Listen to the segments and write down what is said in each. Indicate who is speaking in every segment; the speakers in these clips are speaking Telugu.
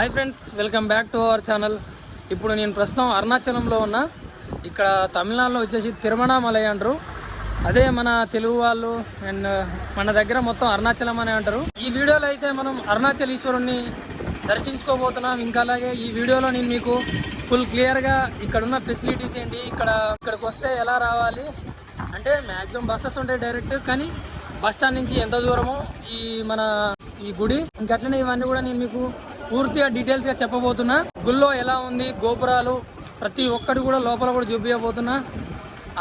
Speaker 1: Hi friends welcome back to our channel ఇప్పుడు నేను ప్రస్తుతం అరుణాచలంలో ఉన్నా. ఇక్కడ తమిళనాడులో వచ్చేసి తిరుమణమలై అంటారు. అదే మన తెలుగు వాళ్ళు అండ్ మన దగ్గర మొత్తం అరుణాచలం అని అంటారు. ఈ వీడియోలో అయితే మనం అరుణాచలీశ్వరుణ్ణి దర్శించుకోబోతున్నాం. ఇంకా అలాగే ఈ వీడియోలో నేను మీకు ఫుల్ క్లియర్గా ఇక్కడ ఉన్న ఫెసిలిటీస్ ఏంటి ఇక్కడ ఇక్కడికి వస్తే ఎలా రావాలి. అంటే మ్యాక్సిమం బస్సెస్ ఉంటాయి డైరెక్ట్ కానీ బస్ స్టాండ్ నుంచి ఎంత దూరము ఈ మన ఈ గుడి. ఇంకట్లనే ఇవన్నీ కూడా నేను మీకు పూర్తిగా డీటెయిల్స్గా చెప్పబోతున్నా. గుళ్ళో ఎలా ఉంది గోపురాలు ప్రతి ఒక్కటి కూడా లోపల కూడా చూపించబోతున్నా.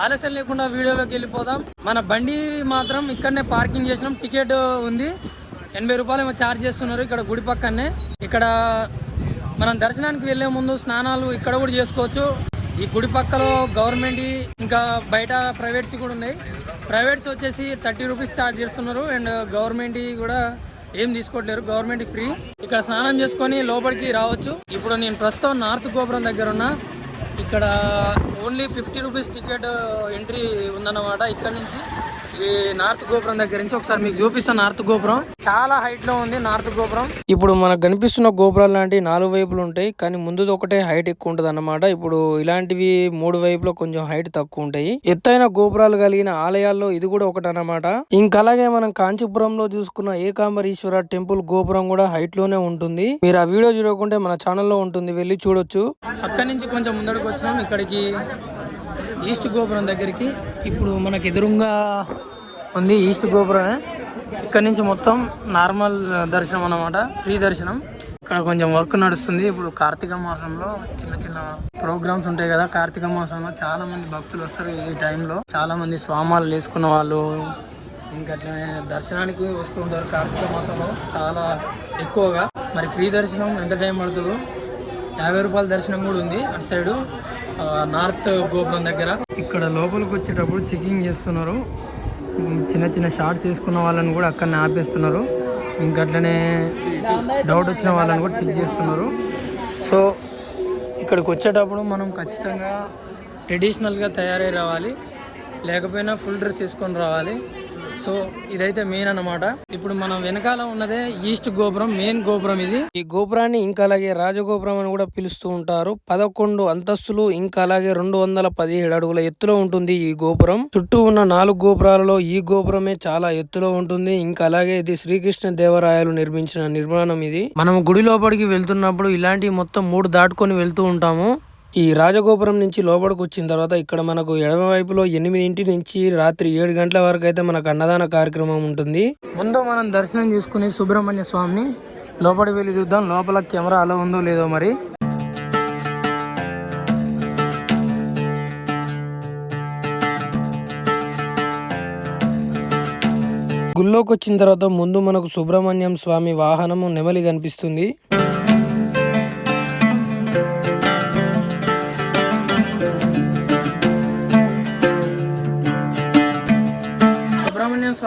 Speaker 1: ఆలస్యం లేకుండా వీడియోలోకి వెళ్ళిపోదాం. మన బండి మాత్రం ఇక్కడనే పార్కింగ్ చేసినాం. టికెట్ ఉంది. ఎనభై రూపాయలు ఏమో ఛార్జ్ చేస్తున్నారు ఇక్కడ గుడి పక్కనే. ఇక్కడ మనం దర్శనానికి వెళ్ళే ముందు స్నానాలు ఇక్కడ కూడా చేసుకోవచ్చు. ఈ గుడి పక్కలో గవర్నమెంట్ ఇంకా బయట ప్రైవేట్స్ కూడా ఉన్నాయి. ప్రైవేట్స్ వచ్చేసి థర్టీ రూపీస్ ఛార్జ్ చేస్తున్నారు. అండ్ గవర్నమెంట్ కూడా ఏం తీసుకోవట్లేరు గవర్నమెంట్ ఫ్రీ ఇక్కడ స్నానం చేసుకొని లోపలికి రావచ్చు. ఇప్పుడు నేను ప్రస్తుతం నార్త్ గోపురం దగ్గర ఉన్నా. ఇక్కడ only fifty rupees ticket entry ఉందన్నమాట ఇక్కడ నుంచి. ఈ నార్త్ గోపురం దగ్గర నుంచి ఒకసారి మీకు చూపిస్తాను నార్త్ గోపురం. చాలా హైట్లో ఉంది నార్త్ గోపురం. ఇప్పుడు మనకు కనిపిస్తున్న గోపురాలు లాంటి నాలుగు వైపులు ఉంటాయి కానీ ముందుది ఒకటే హైట్ ఎక్కువ ఉంటది అన్నమాట. ఇప్పుడు ఇలాంటివి మూడు వైపులో కొంచెం హైట్ తక్కువ ఉంటాయి. ఎత్తైన గోపురాలు కలిగిన ఆలయాల్లో ఇది కూడా ఒకటి అన్నమాట. ఇంకా అలాగే మనం కాంచీపురంలో చూసుకున్న ఏకాంబరీశ్వర టెంపుల్ గోపురం కూడా హైట్లోనే ఉంటుంది. మీరు ఆ వీడియో చూడకుంటే మన ఛానల్లో ఉంటుంది వెళ్ళి చూడొచ్చు. అక్కడి నుంచి కొంచెం ముందడుకు వచ్చినాం. ఇక్కడికి ఈస్ట్ గోపురం దగ్గరికి ఇప్పుడు మనకి ఎదురుగా ఉంది ఈస్ట్ గోపురమే. ఇక్కడ నుంచి మొత్తం నార్మల్ దర్శనం అన్నమాట. ఫ్రీ దర్శనం. ఇక్కడ కొంచెం వర్క్ నడుస్తుంది. ఇప్పుడు కార్తీక మాసంలో చిన్న చిన్న ప్రోగ్రామ్స్ ఉంటాయి కదా. కార్తీక మాసంలో చాలా మంది భక్తులు వస్తారు ఈ టైంలో. చాలా మంది స్వామాలు వేసుకున్న వాళ్ళు ఇంకా అట్లనే దర్శనానికి వస్తూ ఉంటారు కార్తీక మాసంలో చాలా ఎక్కువగా. మరి ఫ్రీ దర్శనం ఎంత టైం పడుతుందో? యాభై రూపాయల దర్శనం కూడా ఉంది అటు సైడు. నార్త్ గోపురం దగ్గర. ఇక్కడ లోపలికి వచ్చేటప్పుడు చెకింగ్ చేస్తున్నారు. చిన్న చిన్న షార్ట్స్ వేసుకున్న వాళ్ళని కూడా అక్కడనే ఆపేస్తున్నారు. ఇంకట్లనే డౌట్ వచ్చిన వాళ్ళని కూడా చెక్ చేస్తున్నారు. సో ఇక్కడికి వచ్చేటప్పుడు మనం ఖచ్చితంగా ట్రెడిషనల్గా తయారై రావాలి. లేకపోయినా ఫుల్ డ్రెస్ వేసుకొని రావాలి. సో ఇదైతే మెయిన్ అన్నమాట. ఇప్పుడు మనం వెనకాల ఉన్నదే ఈస్ట్ గోపురం మెయిన్ గోపురం ఇది. ఈ గోపురాన్ని ఇంకా అలాగే రాజగోపురం అని కూడా పిలుస్తూ ఉంటారు. పదకొండు అంతస్తులు ఇంకా అలాగే రెండు వందల పదిహేడు అడుగుల ఎత్తులో ఉంటుంది ఈ గోపురం. చుట్టూ ఉన్న నాలుగు గోపురాలలో ఈ గోపురమే చాలా ఎత్తులో ఉంటుంది. ఇంకా అలాగే ఇది శ్రీకృష్ణ దేవరాయలు నిర్మించిన నిర్మాణం ఇది. మనం గుడి లోపలికి వెళ్తున్నప్పుడు ఇలాంటి మొత్తం మూడు దాటుకొని వెళ్తూ ఉంటాము. ఈ రాజగోపురం నుంచి లోపలికి వచ్చిన తర్వాత ఇక్కడ మనకు ఎడమ వైపులో ఎనిమిదింటి నుంచి రాత్రి ఏడు గంటల వరకు అయితే మనకు అన్నదాన కార్యక్రమం ఉంటుంది. ముందు మనం దర్శనం చేసుకుని సుబ్రహ్మణ్య స్వామిని లోపలికి వెళ్ళి చూద్దాం. లోపల కెమెరా అలా ఉందో లేదో మరి. గుళ్ళోకి వచ్చిన తర్వాత ముందు మనకు సుబ్రహ్మణ్యం స్వామి వాహనము నెమలి కనిపిస్తుంది.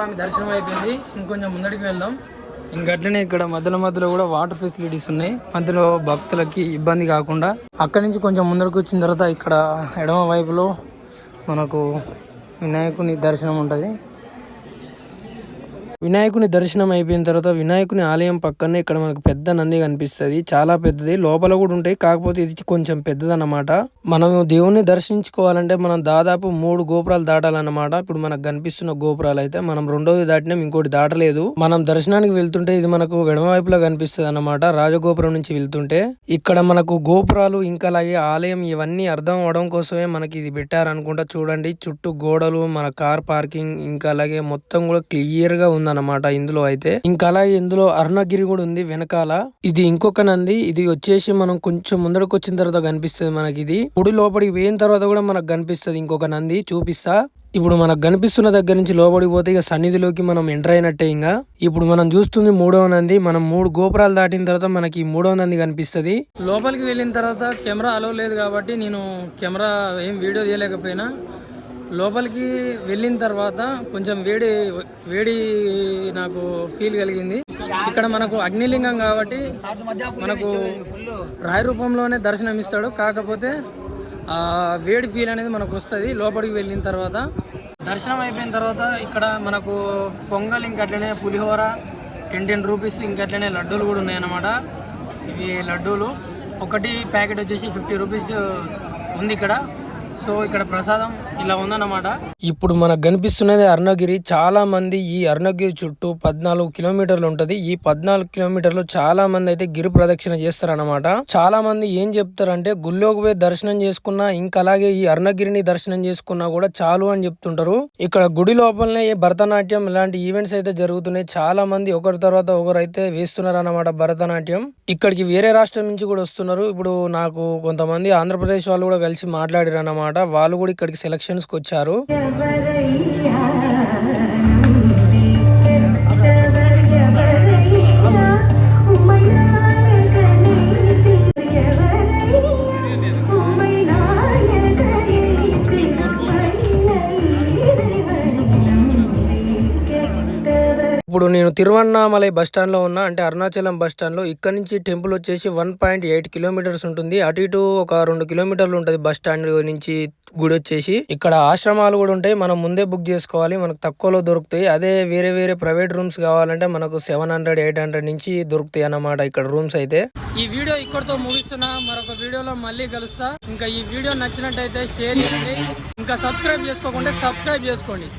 Speaker 1: స్వామి దర్శనం అయిపోయింది. ఇంకొంచెం ముందడికి వెళ్దాం. ఇంకట్లనే ఇక్కడ మధ్యలో మధ్యలో కూడా వాటర్ ఫెసిలిటీస్ ఉన్నాయి. మధ్యలో భక్తులకి ఇబ్బంది కాకుండా. అక్కడి నుంచి కొంచెం ముందరకు వచ్చిన తర్వాత ఇక్కడ ఎడమ వైపులో మనకు వినాయకుని దర్శనం ఉంటుంది. వినాయకుని దర్శనం అయిపోయిన తర్వాత వినాయకుని ఆలయం పక్కనే ఇక్కడ మనకు పెద్ద నంది కనిపిస్తుంది. చాలా పెద్దది. లోపల కూడా ఉంటాయి. కాకపోతే ఇది కొంచెం పెద్దదన్నమాట. మనం దేవుణ్ణి దర్శించుకోవాలంటే మనం దాదాపు మూడు గోపురాలు దాటాలన్నమాట. ఇప్పుడు మనకు కనిపిస్తున్న గోపురాలు అయితే మనం రెండోది దాటినాం ఇంకోటి దాటలేదు. మనం దర్శనానికి వెళ్తుంటే ఇది మనకు వెడమవైపులో కనిపిస్తుంది అన్నమాట రాజగోపురం నుంచి వెళ్తుంటే ఇక్కడ మనకు గోపురాలు ఇంకా అలాగే ఆలయం ఇవన్నీ అర్థం అవడం కోసమే మనకి ఇది పెట్టారనుకుంటా చూడండి. చుట్టూ గోడలు మన కార్ పార్కింగ్ ఇంకా అలాగే మొత్తం కూడా క్లియర్గా ఉంది ఉందన్నమాట ఇందులో అయితే ఇంకా అలాగే ఇందులో అరుణగిరి కూడా ఉంది వెనకాల. ఇది ఇంకొక నంది. ఇది వచ్చేసి మనం కొంచెం ముందరకు వచ్చిన తర్వాత కనిపిస్తుంది మనకి ఇది గుడి లోపలికి పోయిన తర్వాత కూడా మనకు కనిపిస్తుంది ఇంకొక నంది. చూపిస్తా. ఇప్పుడు మనకు కనిపిస్తున్న దగ్గర నుంచి లోపలికి పోతే ఇక సన్నిధిలోకి మనం ఎంటర్ అయినట్టే ఇంకా. ఇప్పుడు మనం చూస్తుంది మూడవ నంది. మనం మూడు గోపురాలు దాటిన తర్వాత మనకి మూడవ నంది కనిపిస్తుంది. లోపలికి వెళ్ళిన తర్వాత కెమెరా అలో లేదు కాబట్టి నేను కెమెరా ఏం వీడియో తీయలేకపోయినా. లోపలికి వెళ్ళిన తర్వాత కొంచెం వేడి వేడి నాకు ఫీల్ కలిగింది. ఇక్కడ మనకు అగ్నిలింగం కాబట్టి మనకు రాయి రూపంలోనే దర్శనం ఇస్తాడు. కాకపోతే వేడి ఫీల్ అనేది మనకు వస్తుంది. లోపలికి వెళ్ళిన తర్వాత దర్శనం అయిపోయిన తర్వాత ఇక్కడ మనకు పొంగల్ ఇంకట్లనే పులిహోర టెన్ టెన్ రూపీస్ ఇంకట్లనే లడ్డూలు కూడా ఉన్నాయన్నమాట. ఇవి లడ్డూలు. ఒకటి ప్యాకెట్ వచ్చేసి ఫిఫ్టీ రూపీస్ ఉంది ఇక్కడ. సో ఇక్కడ ప్రసాదం ఇలా ఉందన్నమాట. ఇప్పుడు మనకు కనిపిస్తున్నది అరుణగిరి. చాలా మంది ఈ అరుణగిరి చుట్టూ పద్నాలుగు కిలోమీటర్లు ఉంటది. ఈ పద్నాలుగు కిలోమీటర్లు చాలా మంది అయితే గిరి ప్రదక్షిణ చేస్తారన్నమాట. చాలా మంది ఏం చెప్తారంటే గుళ్ళోకి పోయి దర్శనం చేసుకున్నా ఇంకా అలాగే ఈ అరుణగిరిని దర్శనం చేసుకున్నా కూడా చాలు అని చెప్తుంటారు. ఇక్కడ గుడి లోపలనే భరతనాట్యం ఇలాంటి ఈవెంట్స్ అయితే జరుగుతున్నాయి. చాలా మంది ఒకరి తర్వాత ఒకరు అయితే వేస్తున్నారు అన్నమాట భరతనాట్యం. ఇక్కడికి వేరే రాష్ట్రం నుంచి కూడా వస్తున్నారు. ఇప్పుడు నాకు కొంతమంది ఆంధ్రప్రదేశ్ వాళ్ళు కూడా కలిసి మాట్లాడారు అన్నమాట వాళ్ళు కూడా ఇక్కడికి సెలక్షన్స్ ఎలక్షన్స్కి వచ్చారు ఇప్పుడు నేను తిరువన్నామలై బస్ స్టాండ్ ఉన్నా అంటే అరుణాచలం బస్ స్టాండ్లో ఇక్కడ నుంచి టెంపుల్ వచ్చేసి వన్ పాయింట్ ఎయిట్ కిలోమీటర్స్ ఉంటుంది. అటు ఇటు ఒక రెండు కిలోమీటర్లు ఉంటుంది బస్ స్టాండ్ నుంచి గుడి వచ్చేసి. ఇక్కడ ఆశ్రమాలు కూడా ఉంటాయి మనం ముందే బుక్ చేసుకోవాలి మనకు తక్కువలో దొరుకుతాయి. అదే వేరే వేరే ప్రైవేట్ రూమ్స్ కావాలంటే మనకు సెవెన్ హండ్రెడ్ ఎయిట్ హండ్రెడ్ నుంచి దొరుకుతాయి అన్నమాట ఇక్కడ రూమ్స్ అయితే. ఈ వీడియో ఇక్కడతో ముగిస్తున్నా మరొక వీడియోలో మళ్ళీ కలుస్తా. ఇంకా ఈ వీడియో నచ్చినట్టయితే షేర్ చేయండి. ఇంకా సబ్స్క్రైబ్ చేసుకోకుండా సబ్స్క్రైబ్ చేసుకోండి.